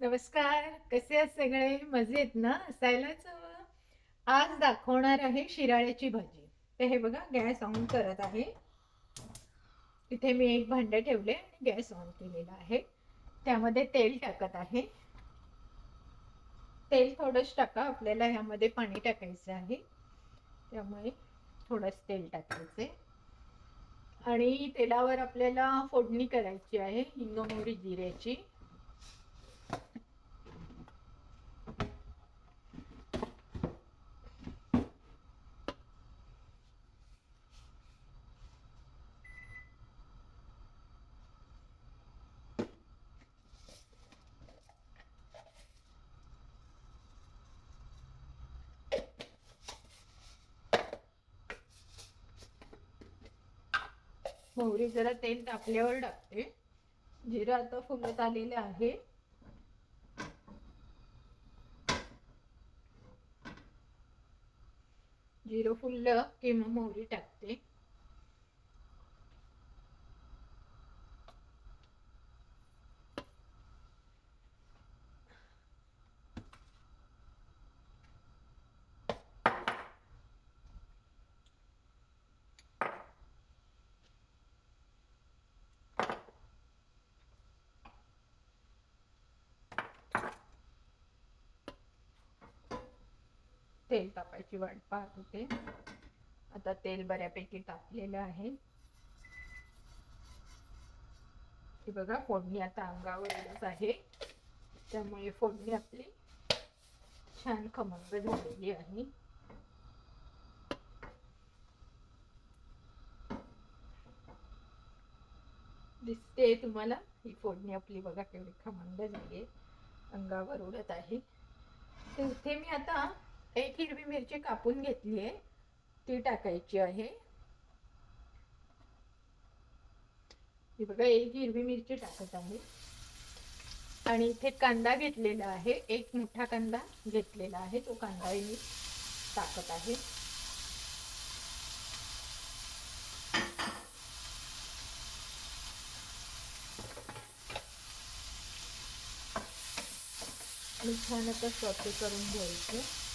नमस्कार कसे आहेत सगळे? मजेत ना? असायलाच हवं आज दाखवणार आहे शिराळ्याची भाजी. तर हे बघा गॅस ऑन करत आहे. इथे मी एक भांडं ठेवले आणि गॅस ऑन केलेला आहे. त्यामध्ये तेल टाकत आहे. तेल थोडंच टाका आपल्याला ह्यामध्ये पाणी टाकायचं आहे. त्यामुळे थोडंच तेल टाकायचे आणि तेलावर आपल्याला फोडणी करायची आहे हिंग मोहरी जिऱ्याची. मोहरी जरा तेल तापल्यावर टाकते. जिरं आता फुलत आलेलं आहे. जिरं फुललं की मग मोहरी टाकते. तेल तापायची वाट पाहत होते. आता तेल बऱ्यापैकी तापलेलं आहे. हे बघा फोडणी आता अंगावर आहे. त्यामुळे फोडणी आपली छान खमंग झालेली आहे. दिसते तुम्हाला? ही फोडणी आपली बघा केवढी खमंग झाली अंगावर उडत आहे. तर इथे मी आता. एक हिरवी मिरची कापून घेतली आहे. ती टाकायची आहे. ही बघा एक हिरवी मिरची टाकत आहे. आणि इथे कांदा घेतलेला आहे. एक मोठा कांदा घेतलेला आहे. तो कांदा मी टाकत आहे. छान आता स्वच्छ करून घ्यायचं.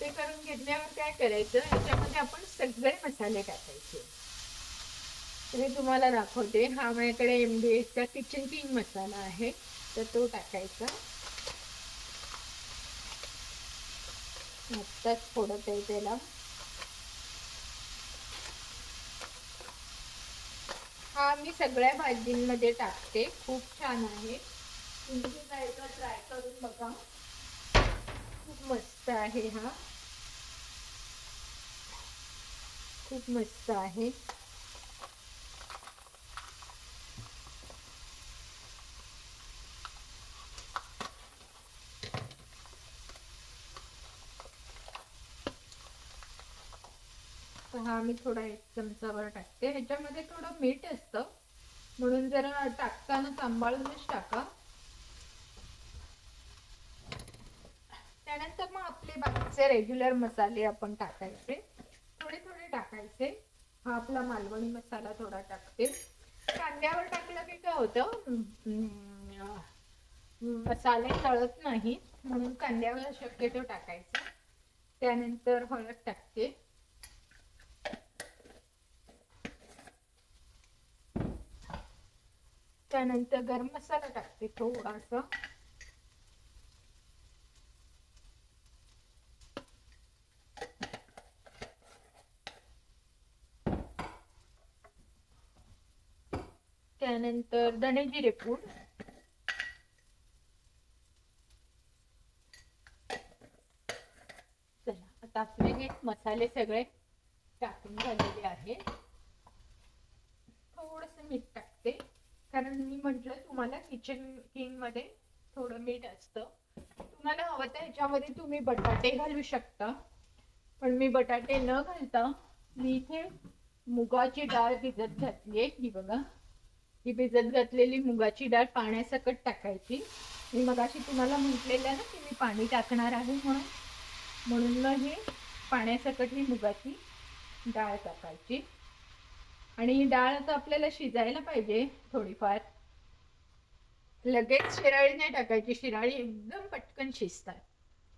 स्वते करून घेतल्यावर काय करायचं? याच्यामध्ये आपण सगळे मसाले टाकायचे. मी हे तुम्हाला दाखवते. हा माझ्याकडे एम डी एसचा किचन किंग मसाला आहे. तर तो टाकायचा. आत्ताच फोडत आहे त्याला. हा मी सगळ्या भाजींमध्ये टाकते. खूप छान आहे. तुम्ही जायचं ट्राय करून बघा. खूप मस्त आहे हा. खूप मस्त आहे. तर हा मी थोडा एक चमचावर टाकते. ह्याच्यामध्ये थोडं मीठ असतं. म्हणून जरा टाकताना सांभाळूनच टाका त्यानंतर मग आपले बाकीचे रेग्युलर मसाले आपण टाकायचे. थोडे थोडे टाकायचे. हा आपला मालवणी मसाला थोडा टाकते. कांद्यावर टाकलं की काय होतं? मसाले तळत नाही. म्हणून कांद्यावर शक्यतो टाकायचं. त्यानंतर हळद टाकते. त्यानंतर गरम मसाला टाकते थोडासा त्यानंतर दणे जिरे पूड चला आता आपले हे मसाले सगळे टाकून झालेले आहेत थोडस मीठ टाकते. कारण मी म्हटलं तुम्हाला किचन किंगमध्ये थोडं मीठ असतं. तुम्हाला हवं तर ह्याच्यामध्ये तुम्ही बटाटे घालू शकता. पण मी बटाटे न घालता मी इथे मुगाची डाळ भिजत घातली ही बघा. ही भिजत घातलेली मुगाची डाळ पाण्यासकट टाकायची. मी मगाशी तुम्हाला म्हटलेलं ना की मी पाणी टाकणार आहे म्हणून. म्हणून मग ही पाण्यासकट ही मुगाची डाळ टाकायची. आणि ही डाळ आता आपल्याला शिजायला पाहिजे थोडीफार. लगेच शिराळी नाही टाकायची शिराळी एकदम पटकन शिजतात.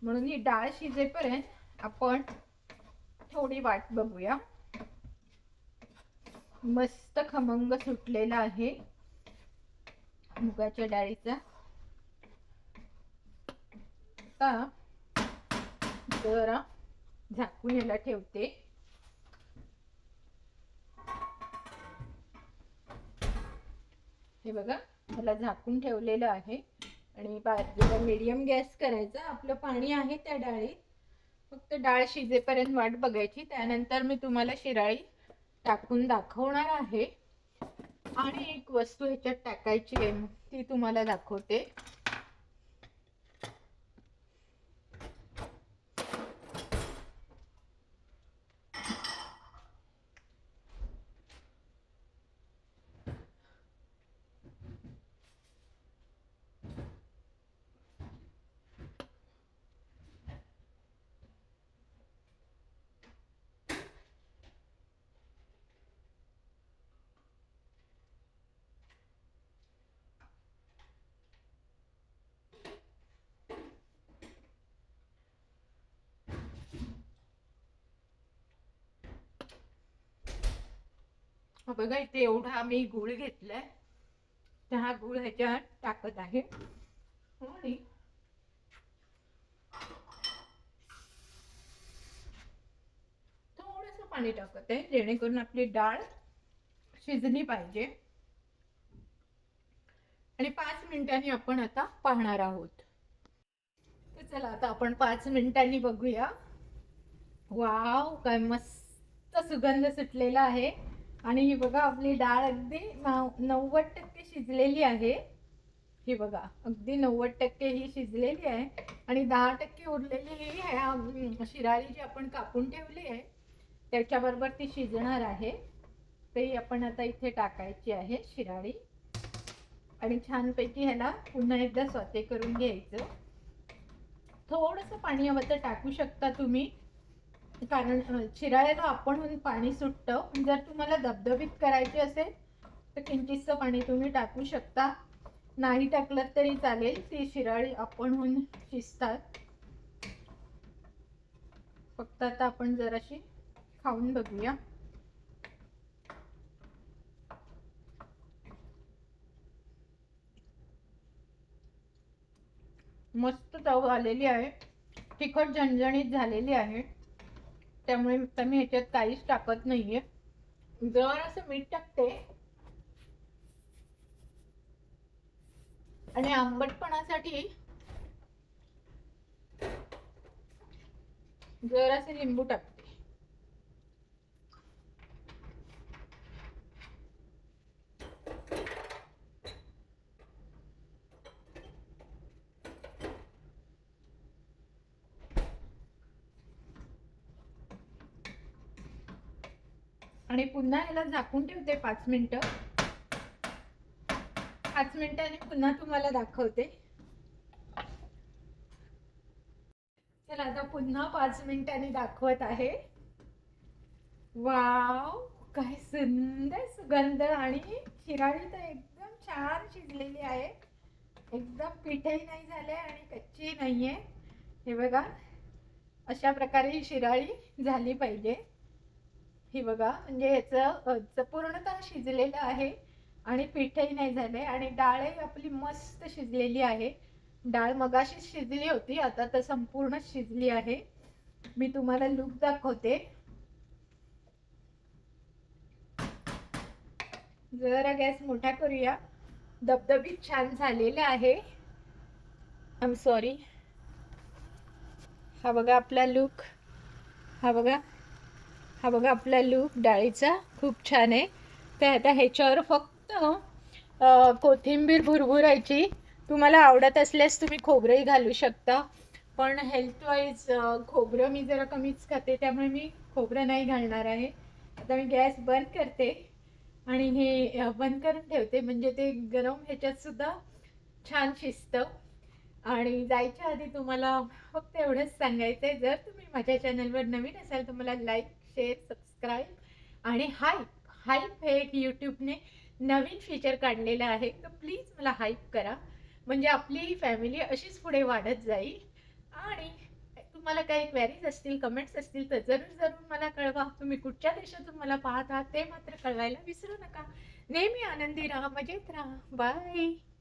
म्हणून ही डाळ शिजेपर्यंत आपण थोडी वाट बघूया. मस्त खमंग सुटलेला आहे. मुगाच्या डाळीचा. आता जरा झाकून याला ठेवते. हे बघा मला झाकून ठेवलेलं आहे. आणि बाजूला मीडियम गॅस करायचा. आपलं पाणी आहे त्या डाळीत. फक्त डाळ शिजेपर्यंत वाट बघायची. त्यानंतर मी तुम्हाला शिराळी टाकून दाखवणार आहे. आणि एक वस्तू ह्याच्यात टाकायची आहे ती तुम्हाला दाखवते. हा बघा इथे एवढा मी गुळ घेतलाय. तर हा गुळ ह्याच्यात टाकत आहे. आणि थोडस पाणी टाकत आहे जेणेकरून आपली डाळ शिजली पाहिजे. आणि पाच मिनिटांनी आपण आता पाहणार आहोत. तर चला आता आपण पाच मिनिटांनी बघूया. वाव काय मस्त सुगंध सुटलेला आहे. आणि ही बघा आपली डाळ अगदी नव्वद टक्के शिजलेली आहे. ही बघा अगदी नव्वद टक्के ही शिजलेली आहे. आणि दहा टक्के उरलेली ही आहे शिराळी जी आपण कापून ठेवली आहे त्याच्याबरोबर ती शिजणार आहे. ते आपण आता इथे टाकायची आहे शिराळी. आणि छानपैकी ह्याला पुन्हा एकदा स्वते करून घ्यायचं. थोडंसं पाणी हवं तर टाकू शकता तुम्ही. कारण अ, आपणहून पाणी सुटतं. जर तुम्हाला धबधबीत करायचे असेल तर किंचितचं पाणी तुम्ही टाकू शकता. नाही टाकलं तरी चालेल ती शिराळी आपणहून शिजतात. फक्त आता आपण जराशी खाऊन बघूया. मस्त चव आलेली आहे. तिखट झणझणीत झालेली आहे. त्यामुळे आता मी ह्याच्यात काहीच टाकत नाहीये. जर असं मीठ टाकते. आणि आंबटपणासाठी जर असे लिंबू टाकते. आणि पुन्हा ह्याला झाकून ठेवते पाच मिनिटं. पाच मिनिटांनी पुन्हा तुम्हाला दाखवते. चला आता पुन्हा पाच मिनिटांनी दाखवत आहे. वाव काय सुंदर सुगंध आणि शिराळी तर एकदम छान शिजलेली आहे. एकदम पिठही नाही झाले आणि कच्ची नाहीये. हे बघा अशा प्रकारे ही शिराळी झाली पाहिजे. ही बघा म्हणजे ह्याचं पूर्णतः शिजलेलं आहे आणि पीठही नाही झाले आणि डाळही आपली मस्त शिजलेली आहे. डाळ मगाशीच शिजली होती आता तर संपूर्ण शिजली आहे. मी तुम्हाला लूक दाखवते. जरा गॅस मोठा करूया. धबधबीत छान झालेला आहे. आय एम सॉरी हा बघा आपला लूक हा बघा. हा बघा आपला लूक डाळीचा खूप छान आहे. तर आता ह्याच्यावर फक्त कोथिंबीर भुरभुरायची. तुम्हाला आवडत असल्यास तुम्ही खोबरंही घालू शकता. पण हेल्थ वाईज खोबरं मी जरा कमीच खाते त्यामुळे मी खोबरं नाही घालणार आहे. आता मी गॅस बंद करते आणि हे बंद करून ठेवते. म्हणजे ते गरम ह्याच्यातसुद्धा छान शिजतं. आणि जायच्या आधी तुम्हाला फक्त एवढंच सांगायचं आहे जर तुम्ही माझ्या चॅनलवर नवीन असाल तर मला लाईक शेअर सबस्क्राईब आणि हाईप हाईप हे एक यूट्यूबने नवीन फीचर काढलेलं आहे. तर प्लीज मला हाईप करा. म्हणजे आपली फॅमिली अशीच पुढे वाढत जाईल. आणि तुम्हाला काही क्वेरीज असतील कमेंट्स असतील तर जरूर जरूर मला कळवा. तुम्ही कुठच्या देशातून मला पाहत आहात ते मात्र कळवायला विसरू नका. नेहमी आनंदी राहा मजेत राहा. बाय